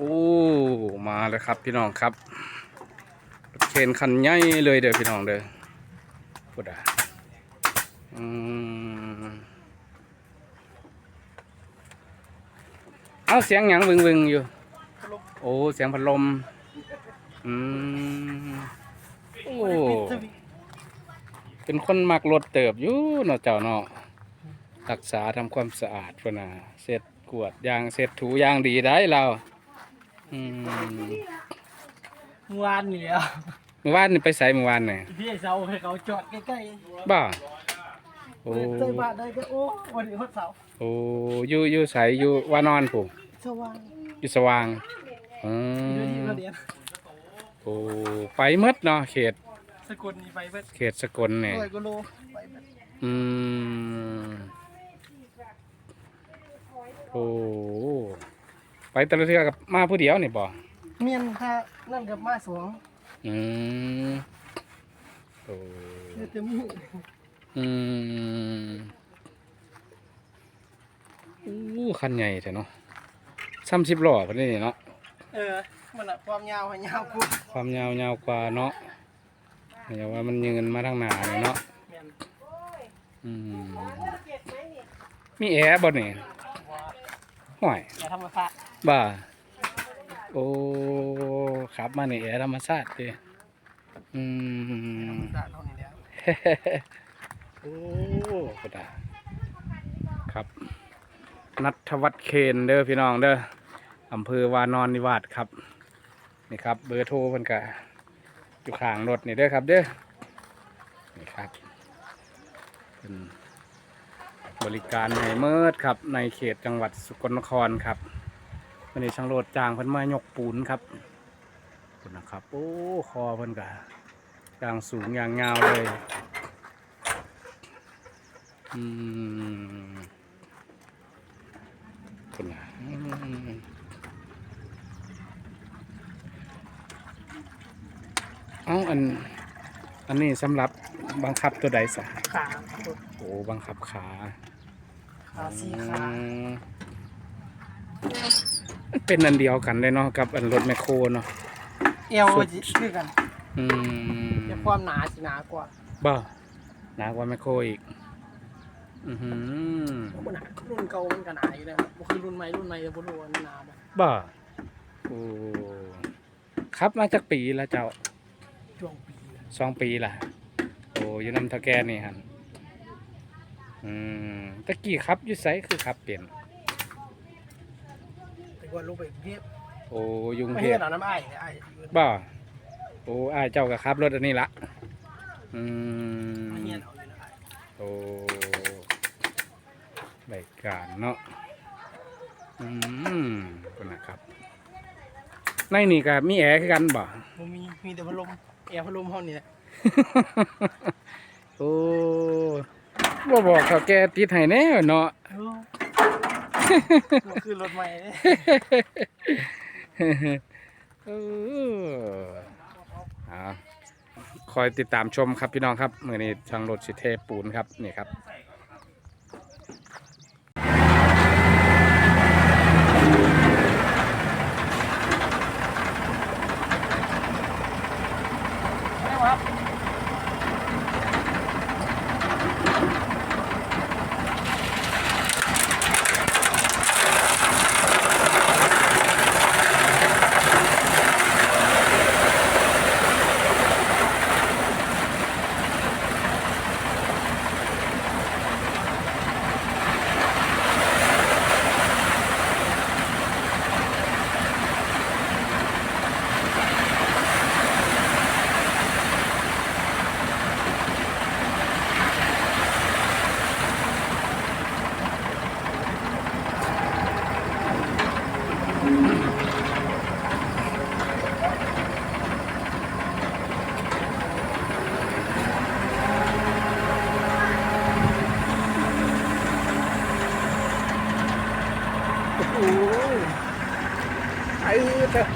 โอ้ มาแล้วครับพี่น้องครับรเคนคันใหญ่เลยเด้อพี่น้องเด้อพูดอะอืมเอาเสียงหยังวึงวึงอยู่ โอ้เสียงพัดลม อืมโอ้ เป็นคนมักรถเติบอยู่เนาะเจ้าเนาะรักษาทำความสะอาดพุ่นน่ะเสร็จกวดยางเสร็จถูยางดีได้เรา อืมเมื่อวานนี่แหล้วเมื่อวานนี่ไปใส่เมื่อวานนี่พี่ไอ้เสาให้เขาจอดใกล้บ้าๆโอ้เปิดใส่บาทได้ก็โอ้วันนี้วันเสาร์โอ้อยู่อยู่ใส่อยู่ว่านอนปู่สว่างอยู่สว่างอืเดือนนี้มเราเดียนโอ้ไปหมดเนาะเขตสกุลนี่ไปเบิดเขตสกลเนี่ยร้อยกิโลไปเบิดอืมโอ้ไป แต่ละเทือกับมาผู้เดียวนี่บ่เมียนถ้านั่นกับมาสวงอืมโอ้เดือดเต็มมืออืมอู้คันใหญ่แท้เนาะสามสิบล้อพอดีเนาะเออมันอะความยาวให้ยาวกูความยาวยาวกว่าเนาะอย่าว่ามันยืนมาทางหน้าเลยเนาะเมียนอืมมีแอร์บ่นี่ ห่วยอย่าทำมาพะบ่าโอ้ขับมาในแอร์ธรรมชาติเด้อืมสาดเท่านี้แล้วโอ้กระดาครับ นัทวัฒน์เคนเด้อพี่น้องเด้ออำเภอวานอนนิวาสครับ นี่ครับ เบอร์โทรเพิ่นก็อยู่ข้างรถนี่เด้อครับ เด้อนี่ครับเป็น บริการให้เมิดครับ ในเขตจังหวัดสกลนครครับวันนี้ช่างโรดจางเพิ่นมายกปูนครับขอบคุณนะครับ โอ้คอเพิ่นก็ยางสูงยางยาวเลยอืมคนละอืมเอาอัน อันนี้สำหรับบังคับตัวใดสะขาโอ้บังคับขาขาสี่ขา อืมมันเป็นอันเดียวกันเลยเนาะกับอันรถแมคโครเนาะเอวจิคือกันอืมแต่ความหนาสิหนากว่าบ้าหนากว่าแมคโครอีก อือหือมันหนารุ่นเก่ามันก็หนาอยู่แล้วครับบ่คือรุ่นใหม่รุ่นใหม่จะบ่รู้ว่ามันหนาบ่บ้าโอ้ครับมาจากปีแล้วเจ้า ช่วงปี สองปีละโอ้อยู่น้ำเทาแกนี่ฮันอืมตะกี้ครับอยุไสคือครับเปลี่ยนแต่ก่อนลงไปกรุงเทพโอ้ยุงไม่เทเห็พนเอาน้ำอ้ายเนี่ยอ้ายอยู่บ้าโอ้อายเจ้ากับครับรถอันนี้ละอืมไม่เห็นเอาอยู่นะอ้ายโอ้ใบการเนาะอืมคนนะครับ ในนี่ก็มีแอร์คือกันบ่บ่มีมีแต่พัดลม แอร์พัดลมเฮานี่แหละโอ้บ่บอกเขาแกติดให้แน่เนาะเออมันคือรถใหม่เด้เอออ่าคอยติดตามชมครับพี่น้องครับมือนี้ทางรถสิเทปูนครับนี่ครับ โอ้โห ไอ้เถอะ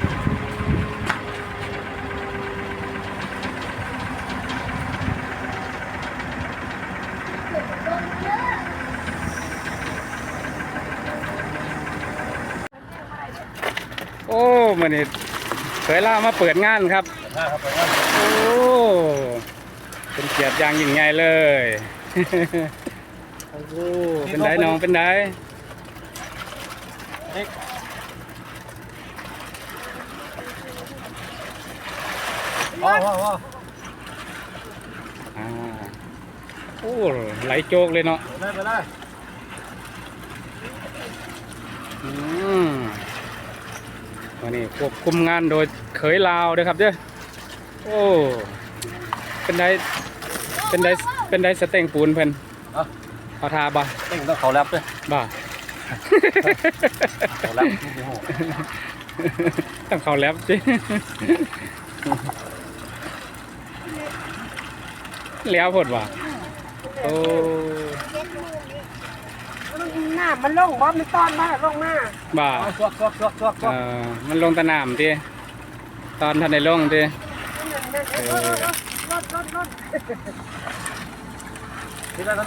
โอ้โอ้มันนี่เคยล่ามาเปิดงานครับ โอ้เป็นเกียรติอย่างยิ่งใหญ่เลย โอ้เป็นไดน้องเป็นได ว้าวว้าวว้าวอ่าโอ้ไหลโจกเลยเนาะไปเลยไปเลยอืมวันนี้ควบคุมงานโดยเขยลาวด้วยครับเจ้อโอ้เป็นไดเป็นไดเป็นไดสเต็งปูนเพิ่นอะเอาทาบ่เต้นต้องเขาแรปด้วยบ่ เขาแรปโอ้โหต้องเข้าแลบสิแล้วผดว่ะโอ้หน้ามันลงบ่มันตอนมาลงมาบ่าเอาสวกสวกสวกสวกสวเอกอมันลงตะนามทีตอนทันได้ลงทีเออรถรถรถนี่แล้วนะ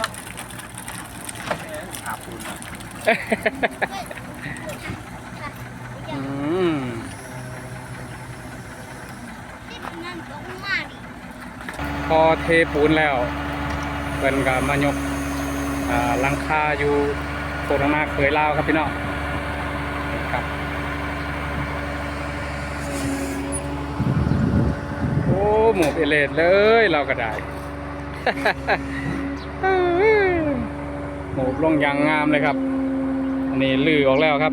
ขาปูน อืมพอเทปูนแล้วเพิ่นก็มายกหลังคาอยู่โคตรนาเคยลาวครับพี่น้องครับโอ้หมูเอเลดเลยเราก็ได้หมูลงอยางงามเลยครับ นนี้ลือออกแล้วครับ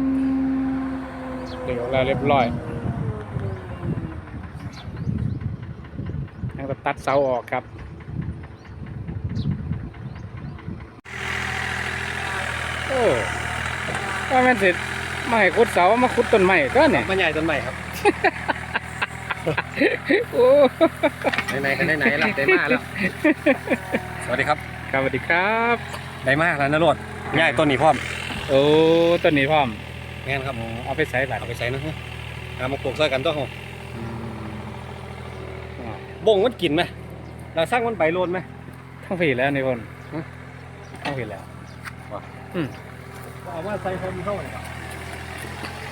ลือออกแล้วเรียบร้อยแล้วก็ตัดเสาออกครับโอ้ว่าแม่นสิมาให้ขุดเสามาขุดต้นไม้ก็เนี่ยมันใหญ่ต้นใหม่ครับโอ้ไหนๆกันไหนๆแล้วได้มากแล้วสวัสดีครับครับสวัสดีครับได้มากแล้วนะโรดใหญ่ต้นนี้พร้อม โอ้ต้นนี้พร้อมแม่นครับเอาไปใส่บัตรเอาไปใส่นะฮะเอามาปลูกใส่กันต้องอืมอ่าบ่งมันกินไหมเราสร้างมันไปโลนไหมทั้งผีแล้วนี่คนฮะทั้งผีแล้วเอามาใส่โฮมเข้าเลย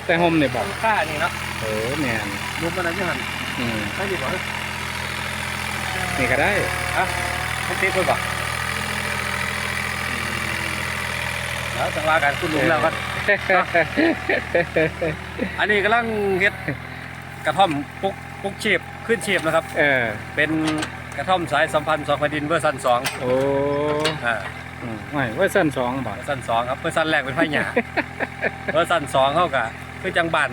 แต่โฮมเนี่ยบอกค่านี่เนาะโอ้แมนรูปมันอะไรที่หันอืมใช่ดีกว่านี่ก็ได้ไม่ติดด้วยป่ะ แล้วจังหวะการคุณลุงแล้วก็อันนี้กำลังเฮ็ดกระท่อมปลุกปลุกเชีพขึ้นเชีพนะครับ เออ เป็นกระท่อมสายสัมพันธ์สองแผ่นดินเวอร์ซันสองโอ้อ่าอืมไม่ว่าสั้นสองบอกเวอร์ซันสองครับเวอร์ซันแรกเป็นไผ่หยาเวอร์ซันสองเข้ากับคือจังบัน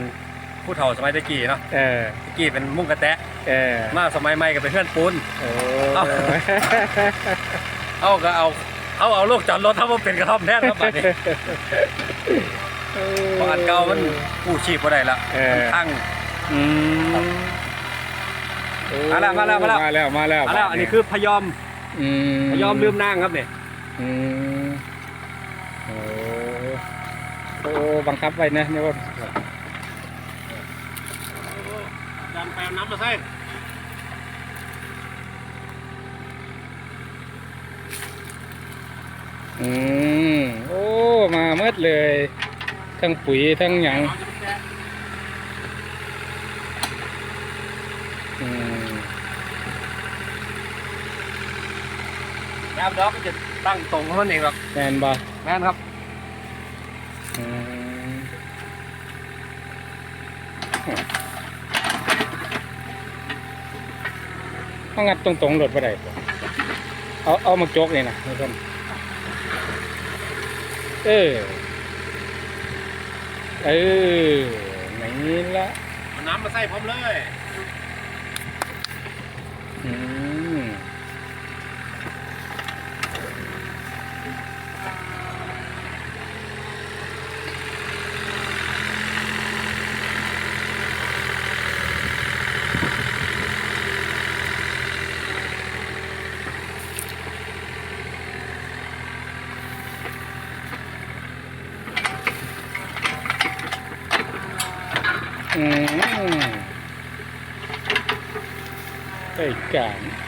ผู้เฒ่าสมัยตะกี้เนาะ เออ ตะกี้เป็นมุ้งกระแตะ เออ มาสมัยใหม่ก็เป็นเพื่อนปูนโอ้เอาเอาก็เอา เอาเอาลูกจอดรถถ้าว่าเป็นกระท่อมแท้ครับบัดนี้เพราะอันเก่ามันกู้ชีพบ่ได้ละเออทั้งอืมโอ้มาแล้วมาแล้วมาแล้วมาแล้วมาแล้วอะแล้วอันนี้คือพยอมอืมพยอมลืมนางครับเนี่ยอืมโอ้โอ้บังคับไว้นะนี่ว่าดันแปมน้ำมาใส่ อืมโอ้มาเมื่อเลย ทั้งปุ๋ยทั้งหยังอืมน้ำดอกมันจะตั้งตรงของมันเองหรอกแมนบ่แม่นครับอืมเอางัดตรงๆหลดไปได้บ่เอาเอามาโจกนี่นะทุกคน เออ เออนี่ละเอาน้ำมาใส่พร้อมเลย อืม อืมไ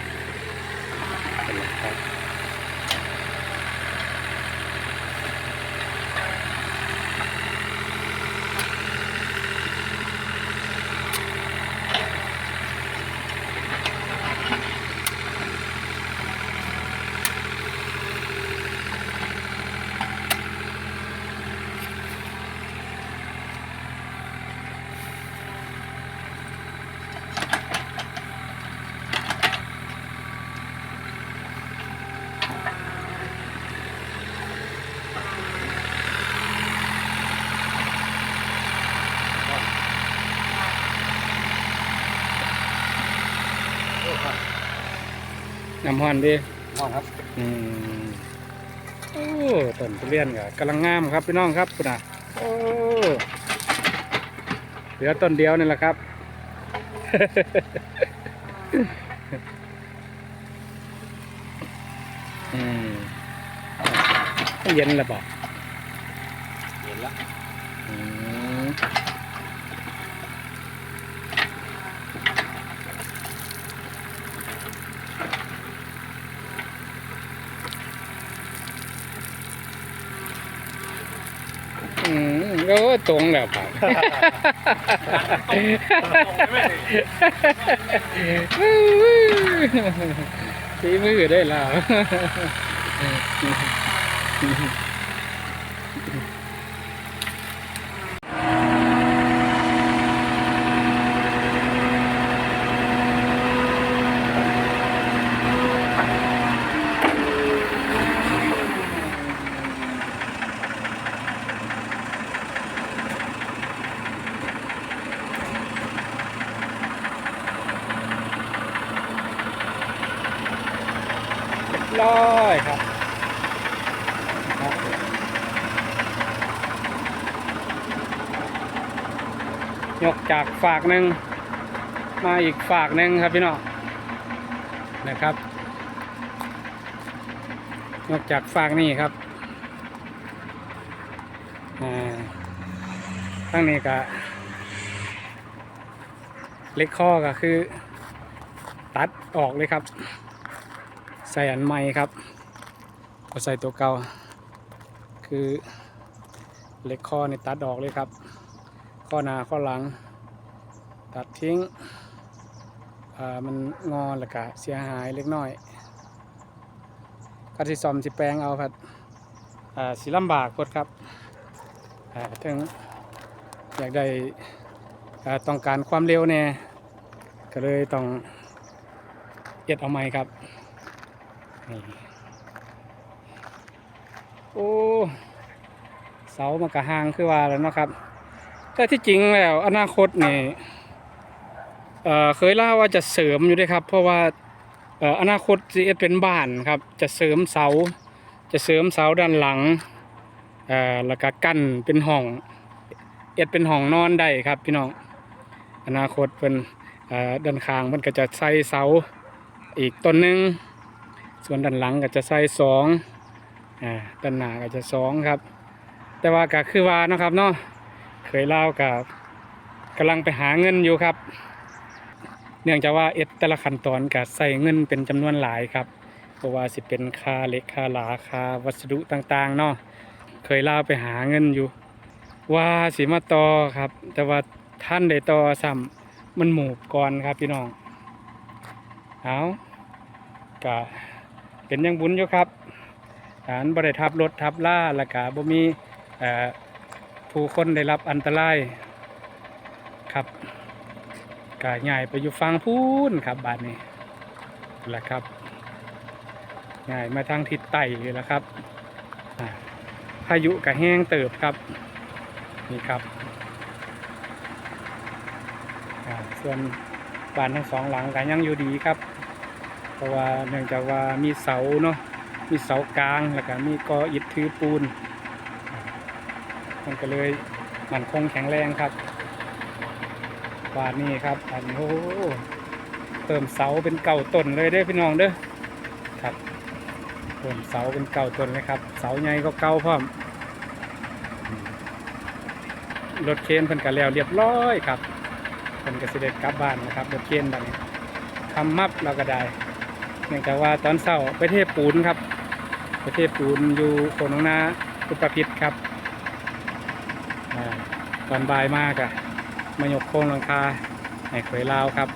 น้ำฮ้อนเดิห้องครับ อืมโอ้ต้นทุเรียนก็กำลังงามครับพี่น้องครับคุณอะโอ้เหลือต้นเดียวนี่แหละครับ อืมเย็นแล้วบอกเห็นแล้ว อืมอื ก็ตรงแล้วครับฝีมือได้แล้ว รียบร้อยครับยกจากฝากหนึ่งมาอีกฝากหนึ่งครับพี่น้องนะครับยกจากฝากนี่ครับอ่าทั้งนี้ก็เล็กข้อก็คือ ตัดออกเลยครับ ใส่อันใหม่ครับก็ใส่ตัวเก่าคือเล็กข้อในตัดออกเลยครับ ข้อหน้าข้อหลัง ตัดทิ้งมันงอแล้วก็เสียหายเล็กน้อยก็สิซ่อมสิแปลงเอาครับสิลำบากพดครับอ่าถึงอยากได้ต้องการความเร็วแน่ก็เลยต้องเอ็ดเอาใหม่ครับ โอ้เสามันกระหางคือว่าแล้วนะครับ แต่ที่จริงแล้วอนาคตนี่เเคยเล่าว่าจะเสริมอยู่ด้วยครับ เพราะว่าอนาคตจะเป็นบ้านครับ จะเสริมเสา จะเสริมเสาด้านหลังแล้วก็กั้นเป็นห้องเอ็ดเป็นห้องนอนได้ครับพี่น้องอนาคตเป็นเด้านข้างมันก็จะใส่เสาอีกต้นหนึ่ง ส่วนด้านหลังก็จะใส่สองอ่าด้านหน้าก็จะสองครับ แต่ว่าก็คือว่านะครับเนาะเคยเล่ากับกำลังไปหาเงินอยู่ครับ เนื่องจากว่าเอ็ดแต่ละขั้นตอนก็ใส่เงินเป็นจำนวนหลายครับเพราะว่าสิเป็นค่าเหล็กค่าหลาค่าวัสดุต่างๆเนาะเคยเล่าไปหาเงินอยู่ ว่าสิมาต่อครับ แต่ว่าท่านได้ต่อซ้ำมันหมูบก่อนครับพี่น้องเอาก็ เป็นยังบุญอยู่ครับฐานบริทับรถทับล่าละกาบ่มีผู้คนได้รับอันตรายครับกาใหญ่ไปอยู่ฟังพูนครับบาดนี้แหละครับใหญ่มาทางทิศใต้เลยละครับพายุกะแห้งเติบครับนี่ครับส่วนบ้านทั้งสองหลังกันยังอยู่ดีครับ เพราะว่าเนื่องจากว่ามีเสาเนาะมีเสากลางแล้วก็มีกออิฐถือปูน มันก็เลยมันคงแข็งแรงครับบานนี้ครับอันโอ้โเติมเสาเป็นเก่าต้นเลยเด้พี่น้องเด้อครับเติมเสาเป็นเก่าต้นเลยครับ เสาใหญ่ก็เก่าพร้อมรถเคนเพิ่นก็แล้วเรียบร้อยครับเพิ่นก็สิได้กลับบ้านนะครับรถเคนแบบนี้ทำมับเราก็ได้ เนื่องจากว่าตอนเศร้าไปเทปูนครับไปเทปูนอยู่โคนงนาอุปพิษครับอาตอนบ่ายมากอะมายกโค้งหลังคาให้เขยลาวครับ